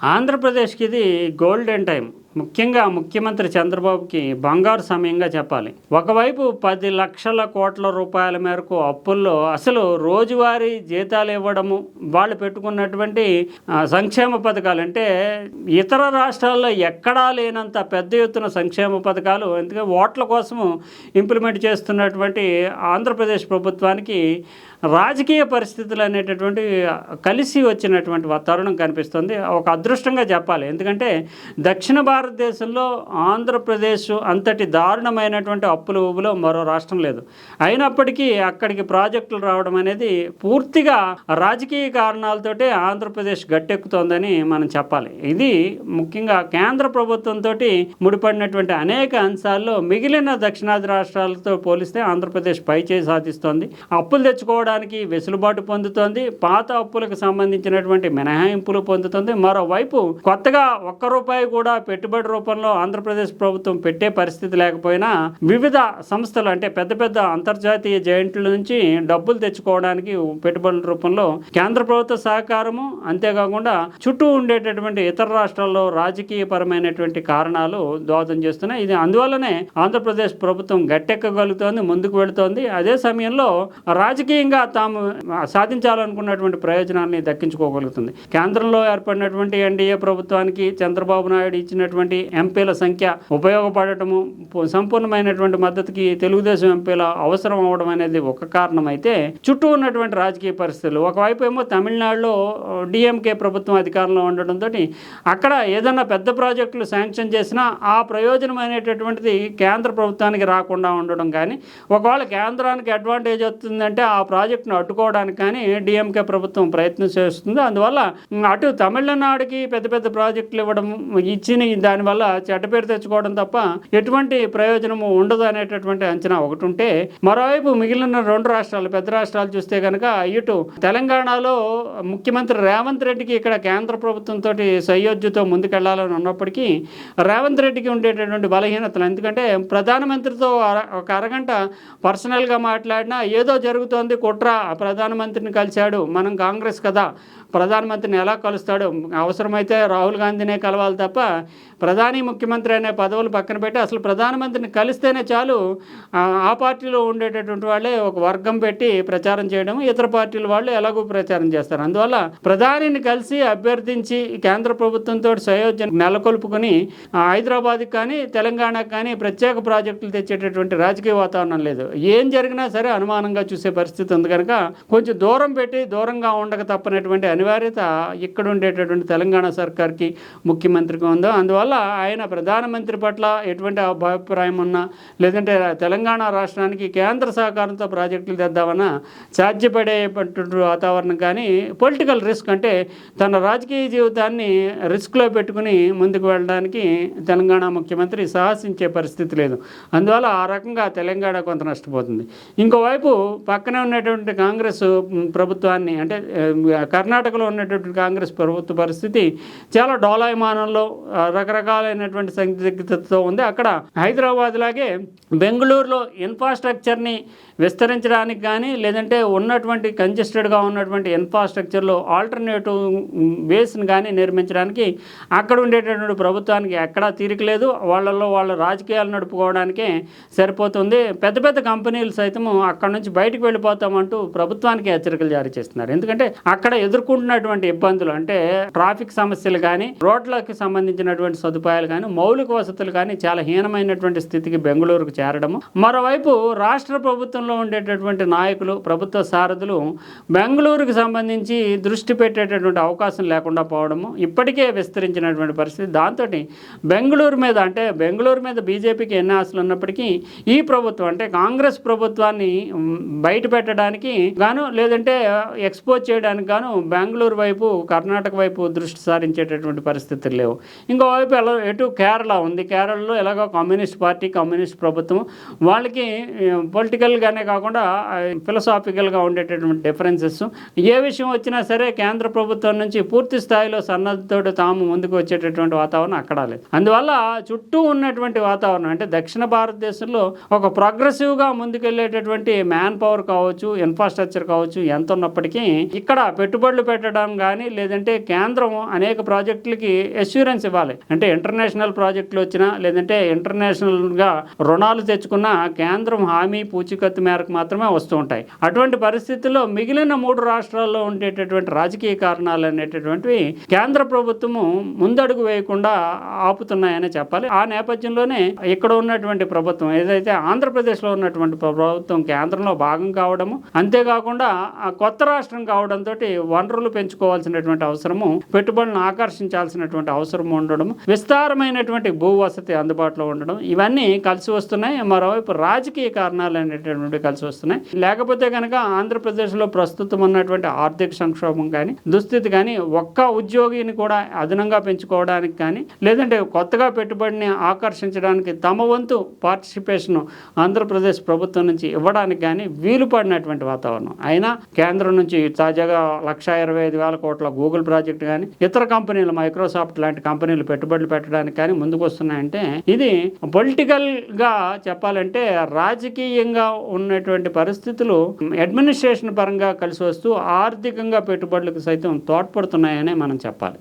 ఆంధ్రప్రదేశ్కి ఇది golden time ముఖ్యంగా ముఖ్యమంత్రి చంద్రబాబుకి బంగారు సమయంగా చెప్పాలి. ఒకవైపు పది లక్షల కోట్ల రూపాయల మేరకు అప్పుల్లో అసలు రోజువారీ జీతాలు ఇవ్వడము వాళ్ళు పెట్టుకున్నటువంటి సంక్షేమ పథకాలు అంటే ఇతర రాష్ట్రాల్లో ఎక్కడా లేనంత పెద్ద ఎత్తున సంక్షేమ పథకాలు ఎందుకంటే ఓట్ల కోసము ఇంప్లిమెంట్ చేస్తున్నటువంటి ఆంధ్రప్రదేశ్ ప్రభుత్వానికి రాజకీయ పరిస్థితులు అనేటటువంటి కలిసి వచ్చినటువంటి తరుణం కనిపిస్తుంది. ఒక అదృష్టంగా చెప్పాలి. ఎందుకంటే దక్షిణ భారత భారతదేశంలో ఆంధ్రప్రదేశ్ అంతటి దారుణమైనటువంటి అప్పుల ఊబులో మరో రాష్ట్రం లేదు. అయినప్పటికీ అక్కడికి ప్రాజెక్టులు రావడం అనేది పూర్తిగా రాజకీయ కారణాలతోటే ఆంధ్రప్రదేశ్ గట్టెక్కుతోందని మనం చెప్పాలి. ఇది ముఖ్యంగా కేంద్ర ప్రభుత్వంతో ముడిపడినటువంటి అనేక అంశాల్లో మిగిలిన దక్షిణాది రాష్ట్రాలతో పోలిస్తే ఆంధ్రప్రదేశ్ పైచేయి సాధిస్తోంది. అప్పులు తెచ్చుకోవడానికి వెసులుబాటు పొందుతోంది. పాత అప్పులకు సంబంధించినటువంటి మినహాయింపులు పొందుతుంది. మరోవైపు కొత్తగా ఒక్క రూపాయి కూడా పెట్టుబడి పెట్టుబడి రూపంలో ఆంధ్రప్రదేశ్ ప్రభుత్వం పెట్టే పరిస్థితి లేకపోయినా వివిధ సంస్థలు అంటే పెద్ద పెద్ద అంతర్జాతీయ జైంట్ల నుంచి డబ్బులు తెచ్చుకోవడానికి పెట్టుబడుల రూపంలో కేంద్ర ప్రభుత్వ సహకారము అంతేకాకుండా చుట్టూ ఉండేటటువంటి ఇతర రాష్ట్రాల్లో రాజకీయ పరమైనటువంటి కారణాలు దోహదం చేస్తున్నాయి. ఇది అందువల్లనే ఆంధ్రప్రదేశ్ ప్రభుత్వం గట్టెక్కగలుగుతోంది ముందుకు వెళుతోంది. అదే సమయంలో రాజకీయంగా తాము సాధించాలనుకున్నటువంటి ప్రయోజనాన్ని దక్కించుకోగలుగుతుంది. కేంద్రంలో ఏర్పడినటువంటి ఎన్డీఏ ప్రభుత్వానికి చంద్రబాబు నాయుడు ఇచ్చినటువంటి ఎంపీల సంఖ్య ఉపయోగపడటము సంపూర్ణమైనటువంటి మద్దతుకి తెలుగుదేశం ఎంపీల అవసరం అవడం అనేది ఒక కారణం అయితే చుట్టూ ఉన్నటువంటి రాజకీయ పరిస్థితులు. ఒకవైపు ఏమో తమిళనాడులో డిఎంకే ప్రభుత్వం అధికారంలో ఉండడంతో అక్కడ ఏదైనా పెద్ద ప్రాజెక్టులు శాంక్షన్ చేసినా ఆ ప్రయోజనం అనేటటువంటిది కేంద్ర ప్రభుత్వానికి రాకుండా ఉండడం కానీ ఒకవేళ కేంద్రానికి అడ్వాంటేజ్ వస్తుందంటే ఆ ప్రాజెక్టును అడ్డుకోవడానికి కానీ డిఎంకే ప్రభుత్వం ప్రయత్నం చేస్తుంది. అందువల్ల అటు తమిళనాడుకి పెద్ద పెద్ద ప్రాజెక్టులు ఇవ్వడం ఇచ్చిన దానివల్ల చెడ్డ పేరు తెచ్చుకోవడం తప్ప ఎటువంటి ప్రయోజనము ఉండదు అనేటటువంటి అంచనా ఒకటి ఉంటే మరోవైపు మిగిలిన రెండు రాష్ట్రాలు పెద్ద రాష్ట్రాలు చూస్తే కనుక ఇటు తెలంగాణలో ముఖ్యమంత్రి రేవంత్ రెడ్డికి ఇక్కడ కేంద్ర ప్రభుత్వంతో సయోధ్యతో ముందుకెళ్ళాలని ఉన్నప్పటికీ రేవంత్ రెడ్డికి ఉండేటటువంటి బలహీనతలు ఎందుకంటే ప్రధానమంత్రితో అర- ఒక అరగంట పర్సనల్గా మాట్లాడినా ఏదో జరుగుతోంది కుట్ర ప్రధానమంత్రిని కలిశాడు మనం కాంగ్రెస్ కదా ప్రధానమంత్రిని ఎలా కలుస్తాడు అవసరమైతే రాహుల్ గాంధీనే కలవాలి తప్ప ప్రధాని ముఖ్యమంత్రి అనే పదవులు పక్కన పెట్టి అసలు ప్రధానమంత్రిని కలిస్తేనే చాలు ఆ పార్టీలో ఉండేటటువంటి వాళ్ళే ఒక వర్గం పెట్టి ప్రచారం చేయడం ఇతర పార్టీల వాళ్ళు ఎలాగో ప్రచారం చేస్తారు. అందువల్ల ప్రధానిని కలిసి అభ్యర్థించి కేంద్ర ప్రభుత్వంతో సయోధ్య నెలకొల్పుకొని ఆ, హైదరాబాద్కి కానీ తెలంగాణకు కానీ ప్రత్యేక ప్రాజెక్టులు తెచ్చేటటువంటి రాజకీయ వాతావరణం లేదు. ఏం జరిగినా సరే అనుమానంగా చూసే పరిస్థితి ఉంది కనుక కొంచెం దూరం పెట్టి దూరంగా ఉండక తప్పనటువంటి అనివార్యత ఇక్కడ ఉండేటటువంటి తెలంగాణ సర్కార్కి ముఖ్యమంత్రికి ఉందో. అందువల్ల ఆయన ప్రధానమంత్రి పట్ల ఎటువంటి అభిప్రాయం ఉన్నా లేదంటే తెలంగాణ రాష్ట్రానికి కేంద్ర సహకారంతో ప్రాజెక్టులు తెద్దామన్న సాధ్యపడేటువంటి వాతావరణం కానీ పొలిటికల్ రిస్క్ అంటే తన రాజకీయ జీవితాన్ని రిస్క్లో పెట్టుకుని ముందుకు వెళ్ళడానికి తెలంగాణ ముఖ్యమంత్రి సాహసించే పరిస్థితి లేదు. అందువల్ల ఆ రకంగా తెలంగాణ కొంత నష్టపోతుంది. ఇంకోవైపు పక్కనే ఉన్నటువంటి కాంగ్రెస్ ప్రభుత్వాన్ని అంటే కర్ణాటకలో ఉన్నటువంటి కాంగ్రెస్ ప్రభుత్వ పరిస్థితి చాలా డోలాయమానంలో రకరకాల రకరకాలైనటువంటి సందిగ్ధతతో ఉంది. అక్కడ హైదరాబాద్ లాగే బెంగళూరులో ఇన్ఫ్రాస్ట్రక్చర్ని విస్తరించడానికి కానీ లేదంటే ఉన్నటువంటి కంజెస్టెడ్గా ఉన్నటువంటి ఇన్ఫ్రాస్ట్రక్చర్లో ఆల్టర్నేటివ్ బేస్ని కానీ నిర్మించడానికి అక్కడ ఉండేటటువంటి ప్రభుత్వానికి ఎక్కడా తీరిక లేదు. వాళ్ళల్లో వాళ్ళ రాజకీయాలు నడుపుకోవడానికే సరిపోతుంది. పెద్ద పెద్ద కంపెనీలు సైతము అక్కడ నుంచి బయటకు వెళ్ళిపోతామంటూ ప్రభుత్వానికి హెచ్చరికలు జారీ చేస్తున్నారు. ఎందుకంటే అక్కడ ఎదుర్కొంటున్నటువంటి ఇబ్బందులు అంటే ట్రాఫిక్ సమస్యలు కానీ రోడ్లకు సంబంధించినటువంటి సదుపాయాలు కానీ మౌలిక వసతులు కానీ చాలా హీనమైనటువంటి స్థితికి బెంగళూరుకు చేరడము. మరోవైపు రాష్ట్ర ప్రభుత్వంలో ఉండేటటువంటి నాయకులు ప్రభుత్వ సారథులు బెంగళూరుకు సంబంధించి దృష్టి పెట్టేటటువంటి అవకాశం లేకుండా పోవడము ఇప్పటికే విస్తరించినటువంటి పరిస్థితి. దాంతో బెంగళూరు మీద అంటే బెంగళూరు మీద బీజేపీకి ఎన్ని ఆశలు ఉన్నప్పటికీ ఈ ప్రభుత్వం అంటే కాంగ్రెస్ ప్రభుత్వాన్ని బయట పెట్టడానికి గాను లేదంటే ఎక్స్పోజ్ చేయడానికి గాను బెంగళూరు వైపు కర్ణాటక వైపు దృష్టి సారించేటటువంటి పరిస్థితులు లేవు. ఇంకోవైపు ఎలా ఎటు కేరళ ఉంది. కేరళలో ఎలాగో కమ్యూనిస్ట్ పార్టీ కమ్యూనిస్ట్ ప్రభుత్వం వాళ్ళకి పొలిటికల్గానే కాకుండా ఫిలసాఫికల్గా ఉండేటటువంటి డిఫరెన్సెస్. ఏ విషయం వచ్చినా సరే కేంద్ర ప్రభుత్వం నుంచి పూర్తి స్థాయిలో సన్నద్ధతోటి తాము ముందుకు వచ్చేటటువంటి వాతావరణం అక్కడ లేదు. అందువల్ల చుట్టూ ఉన్నటువంటి వాతావరణం అంటే దక్షిణ భారతదేశంలో ఒక ప్రోగ్రెసివ్గా ముందుకెళ్ళేటటువంటి మ్యాన్ పవర్ కావచ్చు ఇన్ఫ్రాస్ట్రక్చర్ కావచ్చు ఎంత ఉన్నప్పటికీ ఇక్కడ పెట్టుబడులు పెట్టడం కానీ లేదంటే కేంద్రం అనేక ప్రాజెక్టులకి ఎష్యూరెన్స్ ఇవ్వాలి. అంటే అంటే ఇంటర్నేషనల్ ప్రాజెక్టులు వచ్చినా లేదంటే ఇంటర్నేషనల్గా రుణాలు తెచ్చుకున్న కేంద్రం హామీ పూచికత్తు మేరకు మాత్రమే వస్తూ ఉంటాయి. అటువంటి పరిస్థితుల్లో మిగిలిన మూడు రాష్ట్రాల్లో ఉండేటటువంటి రాజకీయ కారణాలు అనేటటువంటివి కేంద్ర ప్రభుత్వము ముందడుగు వేయకుండా ఆపుతున్నాయని చెప్పాలి. ఆ నేపథ్యంలోనే ఇక్కడ ఉన్నటువంటి ప్రభుత్వం ఏదైతే ఆంధ్రప్రదేశ్లో ఉన్నటువంటి ప్రభుత్వం కేంద్రంలో భాగం కావడము అంతేకాకుండా ఆ కొత్త రాష్ట్రం కావడంతో వనరులు పెంచుకోవాల్సినటువంటి అవసరము పెట్టుబడులను ఆకర్షించాల్సినటువంటి అవసరం ఉండడం విస్తారమైనటువంటి భూ వసతి అందుబాటులో ఉండడం ఇవన్నీ కలిసి వస్తున్నాయి. మరోవైపు రాజకీయ కారణాలు అనేటటువంటి కలిసి వస్తున్నాయి. లేకపోతే కనుక ఆంధ్రప్రదేశ్లో ప్రస్తుతం ఉన్నటువంటి ఆర్థిక సంక్షోభం కానీ దుస్థితి కానీ ఒక్క ఉద్యోగిని కూడా అదనంగా పెంచుకోవడానికి కానీ లేదంటే కొత్తగా పెట్టుబడిని ఆకర్షించడానికి తమ వంతు పార్టిసిపేషన్ ఆంధ్రప్రదేశ్ ప్రభుత్వం నుంచి ఇవ్వడానికి కానీ వీలు పడినటువంటి వాతావరణం. అయినా కేంద్రం నుంచి తాజాగా లక్ష ఇరవై ఐదు వేల కోట్ల గూగుల్ ప్రాజెక్ట్ కానీ ఇతర కంపెనీలు మైక్రోసాఫ్ట్ లాంటి కంపెనీలు పెట్టుబడి పెట్టుబడులు పెట్టడానికి కానీ ముందుకు వస్తున్నాయంటే ఇది పొలిటికల్గా చెప్పాలంటే రాజకీయంగా ఉన్నటువంటి పరిస్థితులు అడ్మినిస్ట్రేషన్ పరంగా కలిసి వస్తూ ఆర్థికంగా పెట్టుబడులకు సైతం తోడ్పడుతున్నాయని మనం చెప్పాలి.